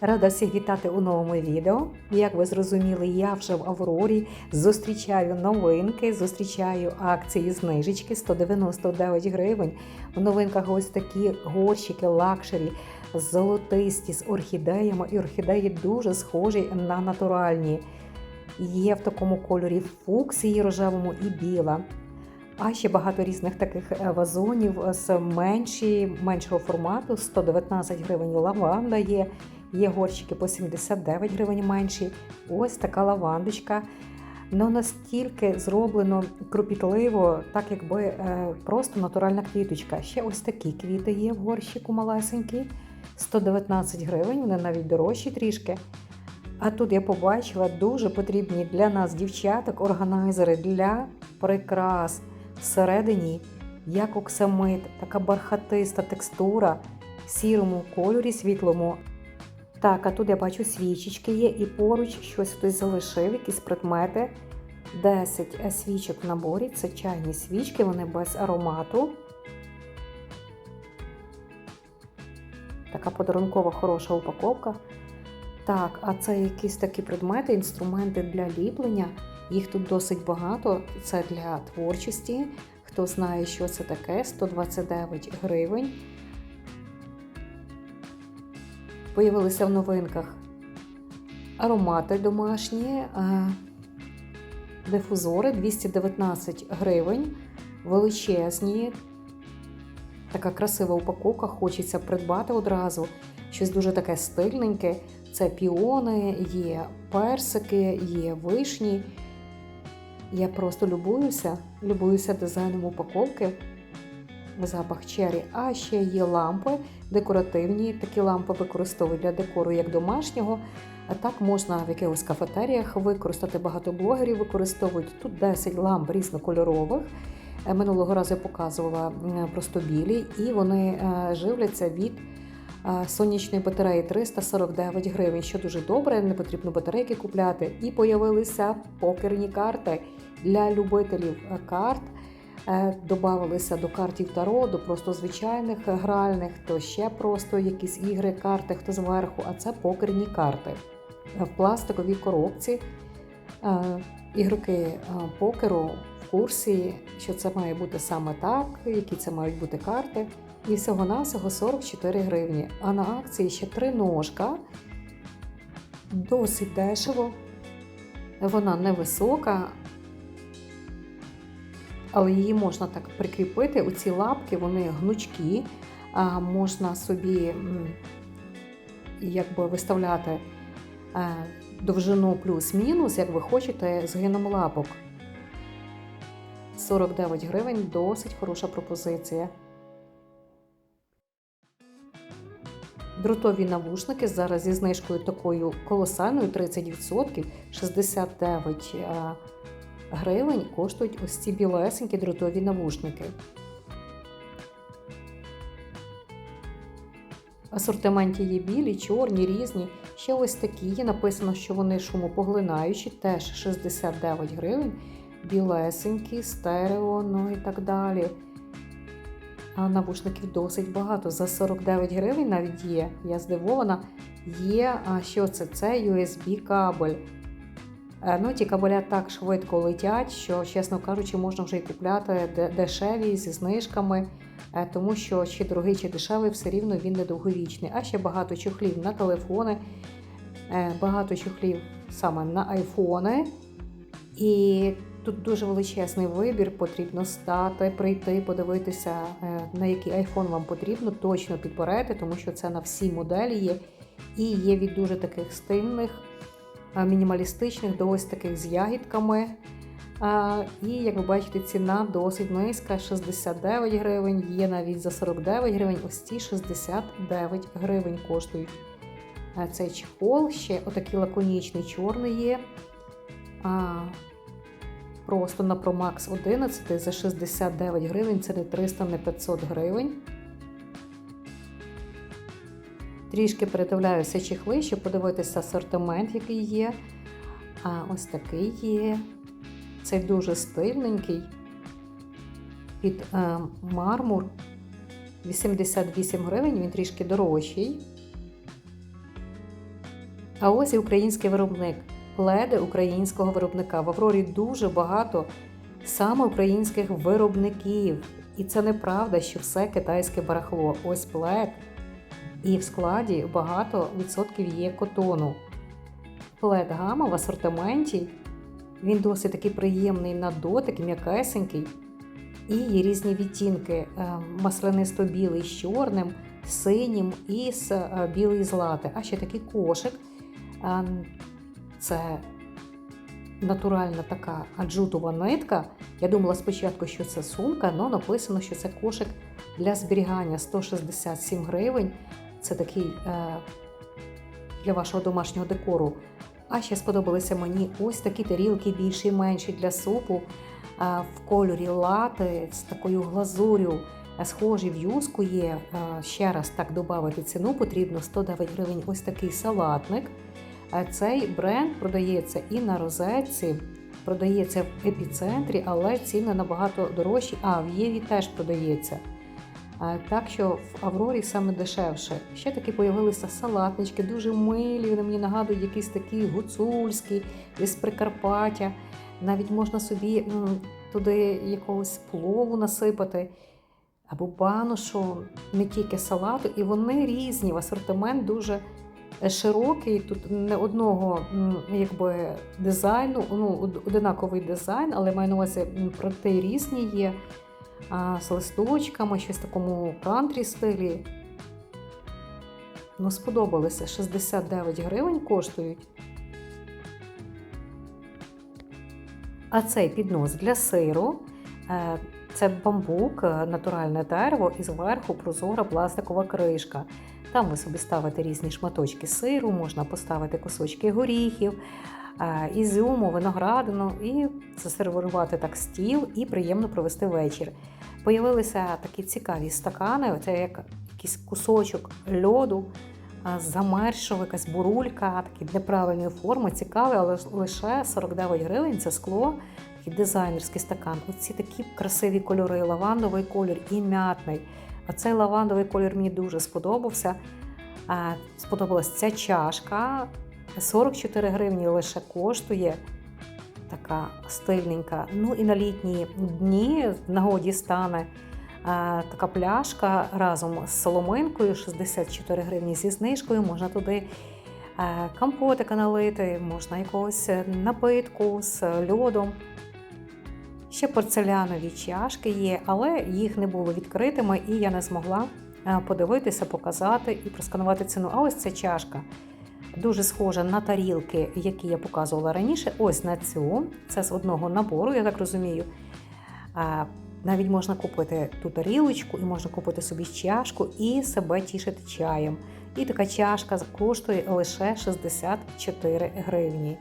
Рада всіх вітати у новому відео. Як ви зрозуміли, я вже в Аврорі зустрічаю новинки, зустрічаю акції знижечки 199 гривень. В новинках ось такі горщики лакшері, золотисті з орхідеями. І орхідеї дуже схожі на натуральні. Є в такому кольорі фуксії рожевому і біла. А ще багато різних таких е, вазонів з менші, меншого формату 119 гривень лаванда є. Є горщики по 79 гривень менші. Ось така лавандочка. Ну настільки зроблено кропітливо, так якби е, просто натуральна квіточка. Ще ось такі квіти є в горщику малесенькі. 119 гривень, вони навіть дорожчі трішки. А тут я побачила дуже потрібні для нас, дівчаток, органайзери для прикрас. Всередині, як оксамит, така бархатиста текстура в сірому кольорі світлому. Так, а тут я бачу свічечки є, і поруч щось хтось залишив, якісь предмети. 10 свічок в наборі. Це чайні свічки, вони без аромату. Така подарункова хороша упаковка. Так, а це якісь такі предмети, інструменти для ліплення. Їх тут досить багато. Це для творчості. Хто знає, що це таке, 129 гривень. Появилися в новинках аромати домашні, дифузори 219 гривень, величезні. Така красива упаковка, хочеться придбати одразу. Щось дуже таке стильненьке. Це піони, є персики, є вишні. Я просто любуюся, любуюся дизайном упаковки, запах чері. А ще є лампи декоративні. Такі лампи використовують для декору як домашнього. Так можна в якихось кафетеріях використати. Багато блогерів використовують. Тут 10 ламп різнокольорових. Минулого разу я показувала просто білі, і вони живляться від сонячної батареї 349 гривень, що дуже добре, не потрібно батарейки купляти. І появилися покерні карти для любителів карт. Добавилися до картів Таро, до просто звичайних гральних, то ще просто якісь ігри, карти, хто зверху, а це покерні карти. В пластиковій коробці ігроки покеру в курсі, що це має бути саме так, які це мають бути карти. І всього-навсього 44 гривні. А на акції ще три ножка. Досить дешево. Вона невисока, але її можна так прикріпити. Оці лапки, вони гнучкі, можна собі якби виставляти довжину плюс-мінус, як ви хочете, згином лапок. 49 гривень досить хороша пропозиція. Дротові навушники зараз зі знижкою такою колосальною 30%, 69 гривень коштують ось ці білесенькі дротові навушники. Асортименті є білі, чорні, різні. Ще ось такі є. Написано, що вони шумопоглинаючі, теж 69 гривень, білесенькі, стерео, ну і так далі. А навушників досить багато. За 49 гривень навіть є. Я здивована. Є, а що це? Це USB-кабель. Ну, Ті кабеля так швидко летять, що, чесно кажучи, можна вже й купляти дешеві зі знижками, тому що чи дорогий, чи дешевий, все рівно він недовговічний. А ще багато чохлів на телефони, багато чохлів саме на айфони. І Тут дуже величезний вибір, потрібно стати, прийти, подивитися, на який iPhone вам потрібно, точно підберете, тому що це на всі моделі є. І є від дуже таких стильних, мінімалістичних до ось таких з ягідками. І, як ви бачите, ціна досить низька 69 гривень, є навіть за 49 гривень, ось ці 69 гривень коштують. Цей чехол, ще отакий лаконічний чорний є. Просто на Pro Max 11 за 69 гривень, це не 300, не 500 гривень. Трішки передивляюся чехли, щоб подивитися асортимент, який є. А ось такий є. Цей дуже стильненький. Під е, мармур 88 гривень, він трішки дорожчий. А ось і український виробник. Пледи українського виробника. В Аврорі дуже багато саме українських виробників. І це неправда, що все китайське барахло. Ось плед. І в складі багато відсотків є котону. Плед гама в асортименті. Він досить такий приємний на дотик, м'якесенький. І є різні відтінки: е, маслянисто-білий з чорним, синім і з е, білий з лати. А ще такий кошик. Е, Це натуральна така аджутова нитка. Я думала спочатку, що це сумка, але написано, що це кошик для зберігання 167 гривень. Це такий е, для вашого домашнього декору. А ще сподобалися мені ось такі тарілки більші і менші для супу а, в кольорі лати з такою глазурю. Схожі в є. Ще раз так додати ціну потрібно 109 гривень. Ось такий салатник. Цей бренд продається і на розетці, продається в епіцентрі, але ціни набагато дорожчі. А в Єві теж продається. Так що в Аврорі саме дешевше. Ще такі появилися салатнички, дуже милі. Вони мені нагадують якісь такі гуцульські, із Прикарпаття. Навіть можна собі туди якогось плову насипати або баношу, не тільки салату. І вони різні. В асортимент дуже широкий. Тут не одного якби дизайну, ну одинаковий дизайн, але маю на увазі м, проте різні є з листочками, щось в такому кантрі стилі. Ну, сподобалися. 69 гривень коштують. А цей піднос для сиру. е, Це бамбук, е, натуральне дерево, і зверху прозора пластикова кришка. Там ви собі ставите різні шматочки сиру, можна поставити кусочки горіхів, ізюму, виноградину і засервірувати так стіл і приємно провести вечір. Появилися такі цікаві стакани, це як якийсь кусочок льоду, а, замерзшого, якась бурулька, такі неправильної форми, цікаві, але лише 49 гривень це скло, такий дизайнерський стакан. Оці такі красиві кольори, лавандовий колір і м'ятний. А цей лавандовий колір мені дуже сподобався. А, Сподобалась ця чашка. 44 гривні лише коштує. Така стильненька. Ну і на літні дні в нагоді стане а, така пляшка разом з соломинкою 64 гривні зі знижкою. Можна туди а, компотика налити, можна якогось напитку з льодом. Ще порцелянові чашки є, але їх не було відкритими, і я не змогла подивитися, показати і просканувати ціну. А ось ця чашка. Дуже схожа на тарілки, які я показувала раніше. Ось на цю. Це з одного набору, я так розумію. Навіть можна купити ту тарілочку, і можна купити собі чашку і себе тішити чаєм. І така чашка коштує лише 64 гривні.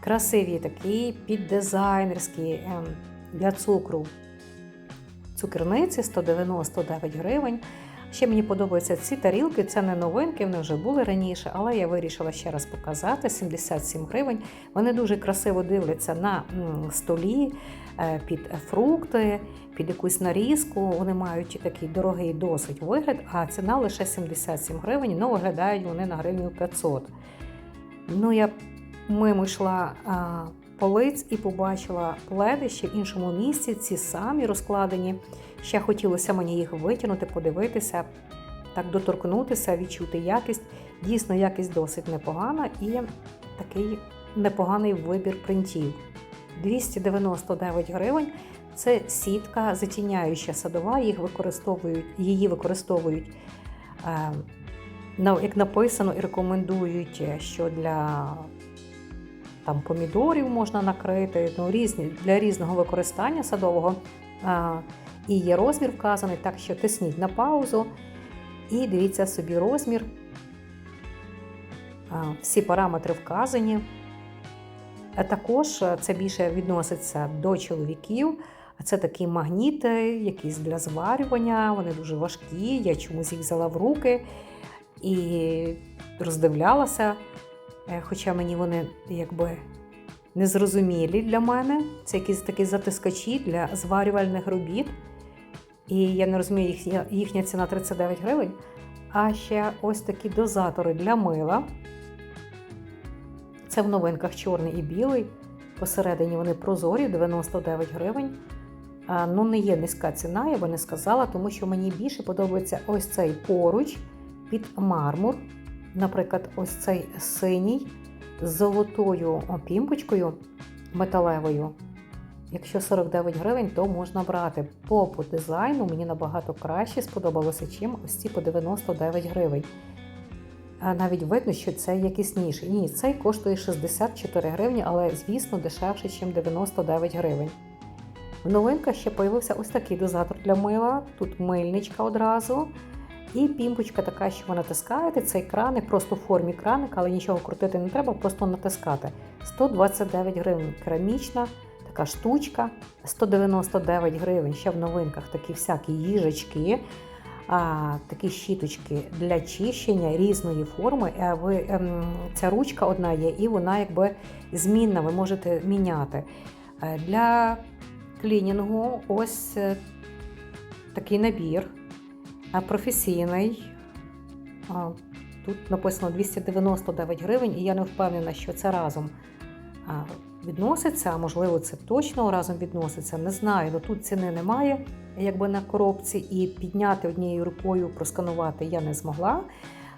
Красиві такі, піддизайнерські ем, для цукру. Цукерниці 199 гривень. Ще мені подобаються ці тарілки, це не новинки, вони вже були раніше, але я вирішила ще раз показати 77 гривень. Вони дуже красиво дивляться на столі е, під фрукти, під якусь нарізку. Вони мають такий дорогий досить вигляд, а ціна лише 77 гривень, але виглядають вони на гривню 500. Ну, я мимо йшла полиць і побачила пледи ще в іншому місці, ці самі розкладені. Ще хотілося мені їх витягнути, подивитися, так доторкнутися, відчути якість. Дійсно, якість досить непогана і такий непоганий вибір принтів. 299 гривень. Це сітка затіняюча садова, їх використовують, її використовують, е, як написано, і рекомендують, що для там, помідорів можна накрити, ну, різні, для різного використання садового. І є розмір вказаний, так що тисніть на паузу і дивіться собі розмір. Всі параметри вказані. Також е, це більше відноситься до чоловіків. Це такі магніти, якісь для зварювання, вони дуже важкі. Я чомусь їх взяла в руки і роздивлялася. Е, Хоча мені вони якби незрозумілі для мене. Це якісь такі затискачі для зварювальних робіт. І я не розумію, їхня, ціна 39 гривень. А ще ось такі дозатори для мила. Це в новинках чорний і білий. Посередині вони прозорі, 99 гривень. Ну, не є низька ціна, я би не сказала, тому що мені більше подобається ось цей поруч під мармур. Наприклад, ось цей синій з золотою пімпочкою металевою. Якщо 49 гривень, то можна брати. По по дизайну мені набагато краще сподобалося, чим ось ці по 99 гривень. Навіть видно, що це якісніший. Ні, цей коштує 64 гривні, але, звісно, дешевше, ніж 99 гривень. В новинках ще з'явився ось такий дозатор для мила. Тут мильничка одразу. І пімпочка така, що ви натискаєте. Цей краник просто в формі краника, але нічого крутити не треба, просто натискати. 129 гривень. Керамічна така штучка. 199 гривень. Ще в новинках такі всякі їжачки. А, такі щіточки для чищення різної форми. А ви, ем, ця ручка одна є, і вона якби змінна, ви можете міняти. Е, Для клінінгу ось е, такий набір професійний. Тут написано 299 гривень, і я не впевнена, що це разом відноситься. а Можливо, це точно разом відноситься. Не знаю. Ну тут ціни немає, якби на коробці, і підняти однією рукою, просканувати я не змогла.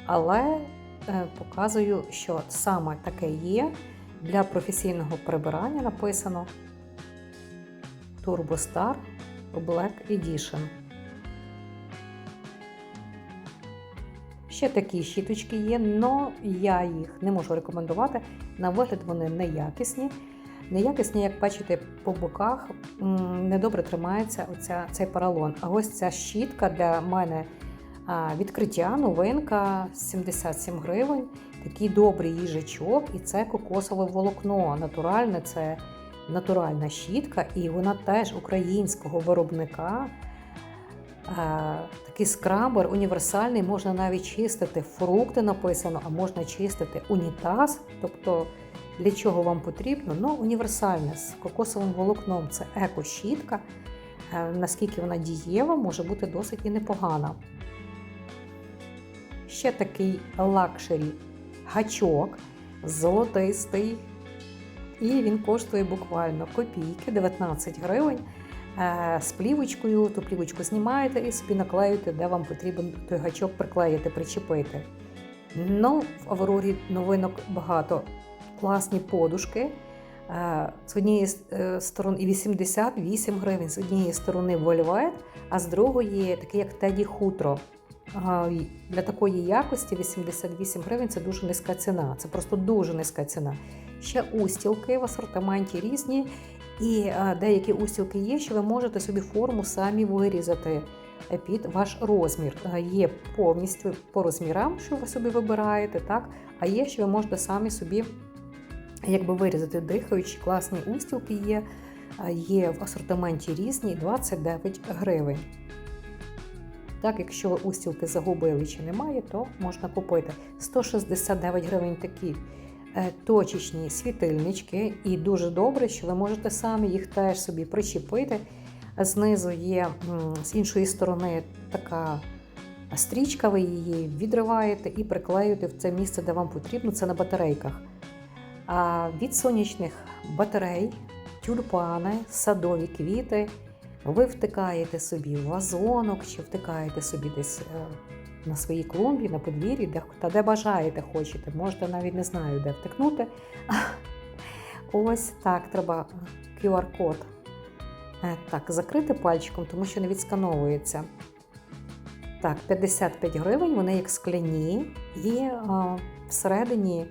Але е, показую, що саме таке є для професійного прибирання написано Turbo Star Black Edition. Ще такі щіточки є, але я їх не можу рекомендувати. На вигляд вони неякісні. Неякісні, як бачите, по боках недобре тримається оця, цей поролон. А ось ця щітка для мене відкриття, новинка 77 гривень. Такий добрий їжачок, і це кокосове волокно. Натуральне, це натуральна щітка, і вона теж українського виробника. Такий скрабер універсальний, можна навіть чистити фрукти, написано, а можна чистити унітаз. Тобто, для чого вам потрібно? Ну, універсальне з кокосовим волокном це еко-щітка. Е, Наскільки вона дієва, може бути досить і непогана. Ще такий лакшері гачок, золотистий. І він коштує буквально копійки 19 гривень. Е, З плівочкою, ту плівочку знімаєте і собі наклеюєте, де вам потрібен той гачок приклеїти, причепити. Ну, в Аврорі новинок багато. Класні подушки. Е, З однієї е, сторони і 88 гривень, з однієї сторони вольвет, а з другої такий як Теді Хутро. Для такої якості 88 гривень це дуже низька ціна. Це просто дуже низька ціна. Ще устілки в асортименті різні, і е, деякі устілки є, що ви можете собі форму самі вирізати е, під ваш розмір. Е, Є повністю по розмірам, що ви собі вибираєте, так? а є, що ви можете самі собі якби вирізати дихаючі, класні устілки є. Є в асортименті різні 29 гривень. Так, якщо ви устілки загубили чи немає, то можна купити 169 гривень такі е, точечні світильнички. І дуже добре, що ви можете самі їх теж собі причепити. Знизу є з іншої сторони така стрічка, ви її відриваєте і приклеюєте в це місце, де вам потрібно, це на батарейках. А від сонячних батарей, тюльпани, садові квіти. Ви втикаєте собі в вазонок, чи втикаєте собі десь е, на своїй клумбі, на подвір'ї, де, та де бажаєте, хочете. Можете навіть не знаю, де втикнути. Ось так, треба QR-код. Е, Так, закрити пальчиком, тому що не відскановується. Так, 55 гривень, вони як скляні, і е, всередині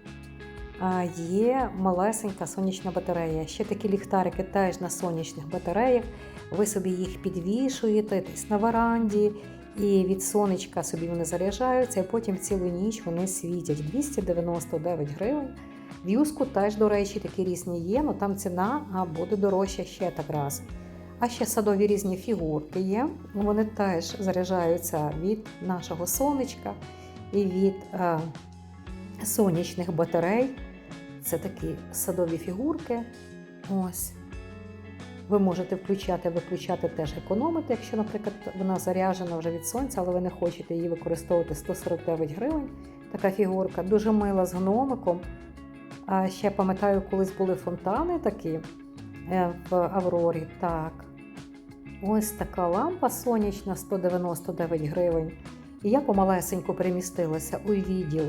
є малесенька сонячна батарея. Ще такі ліхтарики теж на сонячних батареях. Ви собі їх підвішуєте десь на веранді, і від сонечка собі вони заряджаються, і потім цілу ніч вони світять 299 гривень. В юску теж, до речі, такі різні є, але там ціна буде дорожча ще так раз. А ще садові різні фігурки є. Вони теж заряджаються від нашого сонечка і від е, сонячних батарей. Це такі садові фігурки. Ось. Ви можете включати, виключати теж економити, якщо, наприклад, вона заряджена вже від сонця, але ви не хочете її використовувати 149 гривень. Така фігурка дуже мила з гномиком. А ще пам'ятаю, колись були фонтани такі е, в Аврорі. Так. Ось така лампа сонячна 199 гривень. І я помалесенько перемістилася у відділ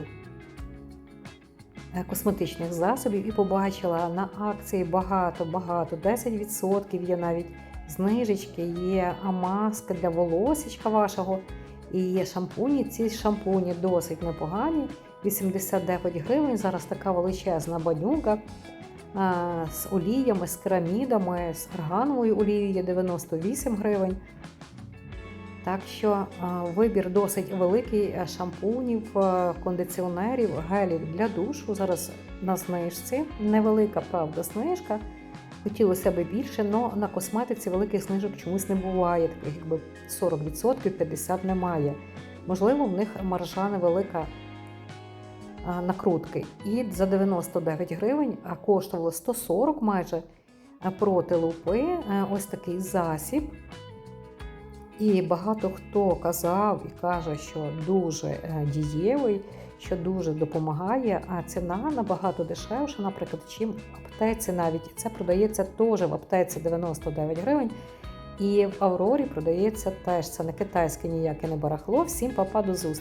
косметичних засобів і побачила на акції багато-багато, 10% є навіть знижечки, є маска для волосічка вашого, і є шампуні. Ці шампуні досить непогані. 89 гривень. Зараз така величезна банюка з оліями, з керамідами, з аргановою олією є 98 гривень. Так що вибір досить великий е, шампунів, е, кондиціонерів, гелів для душу. Зараз на знижці. Невелика, правда, знижка. Хотілося б більше, але на косметиці великих знижок чомусь не буває. Таких якби 40%, 50% немає. Можливо, в них маржа невелика накрутки. І за 99 гривень, а коштувало 140 майже проти лупи. е, Ось такий засіб. І багато хто казав і каже, що дуже е, дієвий, що дуже допомагає, а ціна набагато дешевша, наприклад, чим в аптеці навіть. Це продається теж в аптеці 99 гривень. І в Аврорі продається теж це не китайське ніяке не барахло. Всім папа до зустрічі!